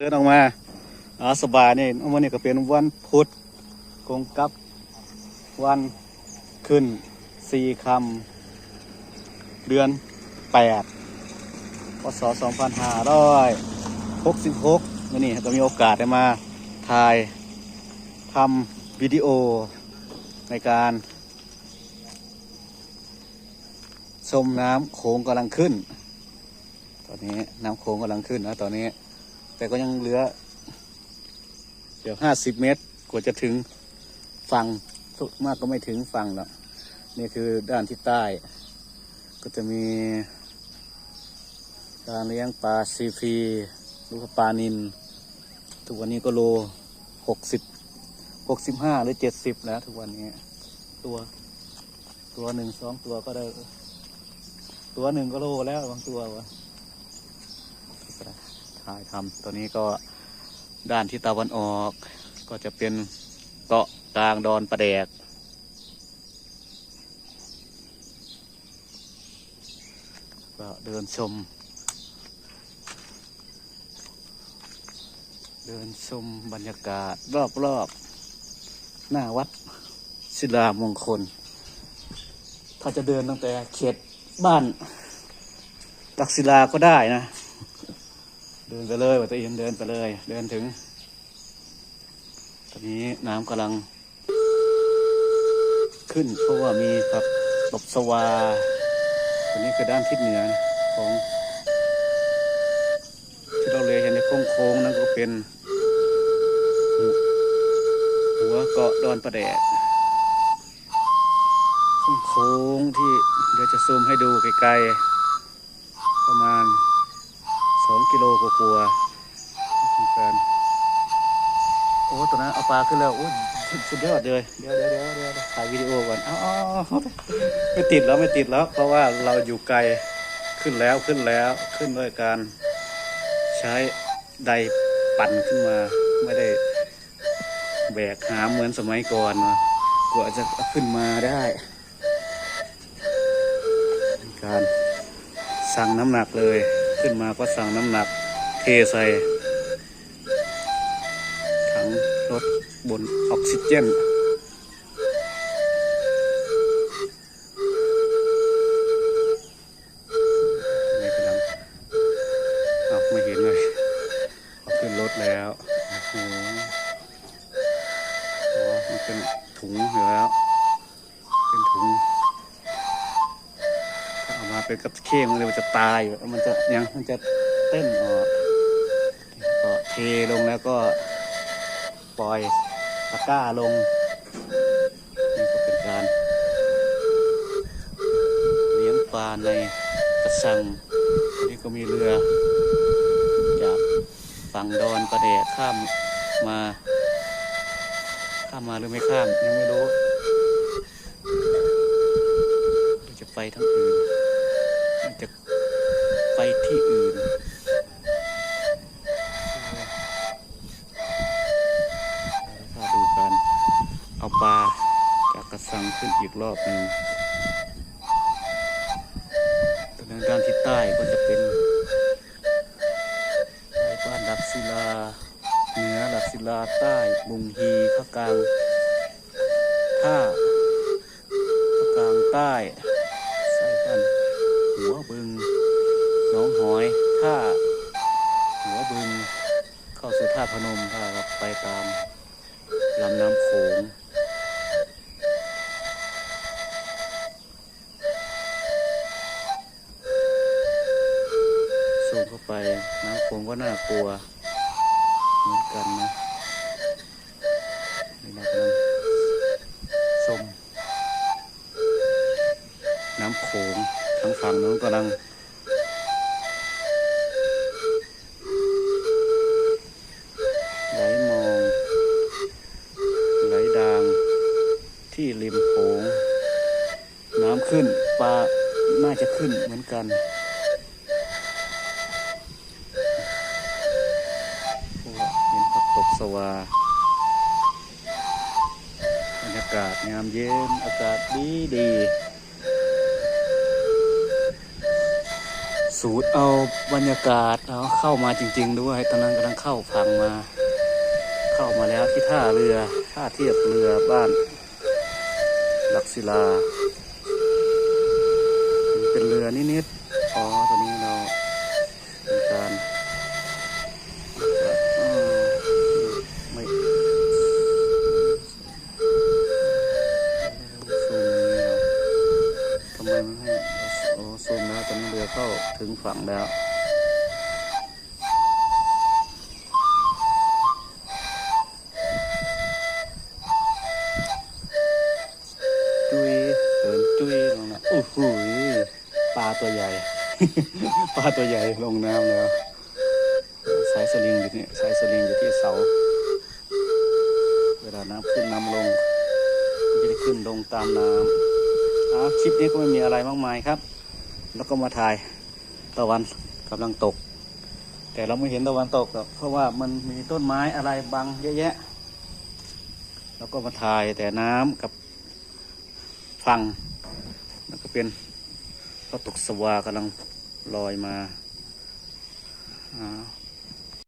เดินออกมาอาสบายนี่วันนี้ก็เป็นวันพุธกงกับวันขึ้นสี่คำเดือนแปดพศสองพันห้าร้อยหกสิบหกวันนี้ก็มีโอกาสได้มาถ่ายทำวิดีโอในการชมน้ำโขงกำลังขึ้น ตอนนี้น้ำโขงกำลังขึ้นนะตอนนี้ แต่ก็ยังเหลือ เดี๋ยวห้าสิบเมตรกว่าจะถึงฝั่งสุดมากก็ไม่ถึงฝั่งหรอกนี่คือด้านที่ใต้ ก็จะมีการเลี้ยงปลาซีฟีลูกปลานินทุกวันนี้ก็โลหกสิบหกสิบห้าหรือเจ็ดสิบแล้ว ทุกวันนี้ ตัว ตัวหนึ่งสองตัวก็ได้ ตัวหนึ่งก็โลแล้วบางตัววะ ถ่ายทำตัวนี้ก็ด้านที่ตะวันออก ก็จะเป็นเกาะกลางดอนประแดก ก็เดินชม เดินชมบรรยากาศรอบๆ หน้าวัดศิลามงคล ถ้าจะเดินตั้งแต่เขตบ้านตักศิลาก็ได้นะ เดินไปเลยว่าตัวเองเดินไปเลย เดินถึง ตอนนี้น้ำกำลัง ขึ้นเพราะว่ามีกับตบสวาตัวนี้คือด้านทิศเหนือของที่เราเลยเห็นในโค้งโค้งๆนั่นก็เป็นหัวหัวเกาะดอนประแดดโค้งๆที่เดี๋ยวจะซูมให้ดูไกลๆประมาณ สองกิโลกว่าๆกันโอ้ตอนนั้นเอาปลาขึ้นแล้วโอ้ยสุดยอดเลยเดี๋ยวเดี๋ยวเดี๋ยวเดี๋ยวถ่ายวิดีโอก่อนอาเอไม่ติดแล้วไม่ติดแล้ว เพราะว่าเราอยู่ไกลขึ้นแล้วขึ้นแล้วขึ้นด้วยการใช้ไดปั่นขึ้นมา ไม่ได้แบกหามเหมือนสมัยก่อนนะกว่าจะขึ้นมาได้การสั่งน้ำหนักเลย ขึ้นมาก็สั่งน้ำหนักเทใส่ถังรถบนออกซิเจนนี่กำลังอ้าวไม่เห็นเลยขึ้นรถแล้วโอ้โหโอ้มันเป็นถุงอยู่แล้ว เป็นถุง มาเป็นกับเข้มันเลยมันจะตายอยู่มันจะยังมันจะเต้นออกก็เทลงแล้วก็ปล่อยตะก้าลงนี่ก็เป็นการเลี้ยงปลาในกระสังอันนี้ก็มีเรือจากฝั่งดอนประเดะข้ามมาข้ามมาหรือไม่ข้ามยังไม่รู้ จะไปทางอื่น ไปที่อื่น ถ้าดูกันเอาปลาจากกระสังขึ้นอีกรอบหนึ่งตรงด้านทิศใต้ก็จะเป็นสายบ้านดักศิลา เหนือดักศิลาใต้บุงฮีภาคกลางท่าภาคกลางใต้าสู่ท่าพนมถ้าไปตามลำน้ำโขงสูงเข้าไปน้ำโขงก็น่ากลัว เหมือนกันนะนี่เรากำลังชมน้ำโขงทั้งฝั่งนู้นกำลัง กันเห็นผักตบสวาบรรยากาศงามเย็น อากาศดีดี สูดเอาบรรยากาศเอาเข้ามาจริง ๆ ด้วยตอนนั้นกำลังเข้าพังมา เข้ามาแล้วที่ท่าเรือท่าเทียบเรือบ้าน หลักศิลา อนิดๆอ๋อตอนนี้เราเป็นการไม่ซูมเราทำไมไม่ให้โอ้ซูมแล้วตอนนี้เรือเข้าถึงฝั่งแล้ว ตัวใหญ่ ปลาตัวใหญ่ลงน้ำแล้ว สายสลิงอยู่นี่สายสลิงอยู่ที่เสา เวลาน้ำขึ้นน้ำลงจะได้ขึ้นลงตามน้ำอะคลิปนี้ก็ไม่มีอะไรมากมายครับ แล้วก็มาถ่ายตะวันกำลังตก แต่เราไม่เห็นตะวันตกหรอกเพราะว่ามันมีต้นไม้อะไรบังเยอะแยะ แล้วก็มาถ่ายแต่น้ำกับฟังแล้วก็เป็น ก็ตกสวากำลังลอยมาอ่า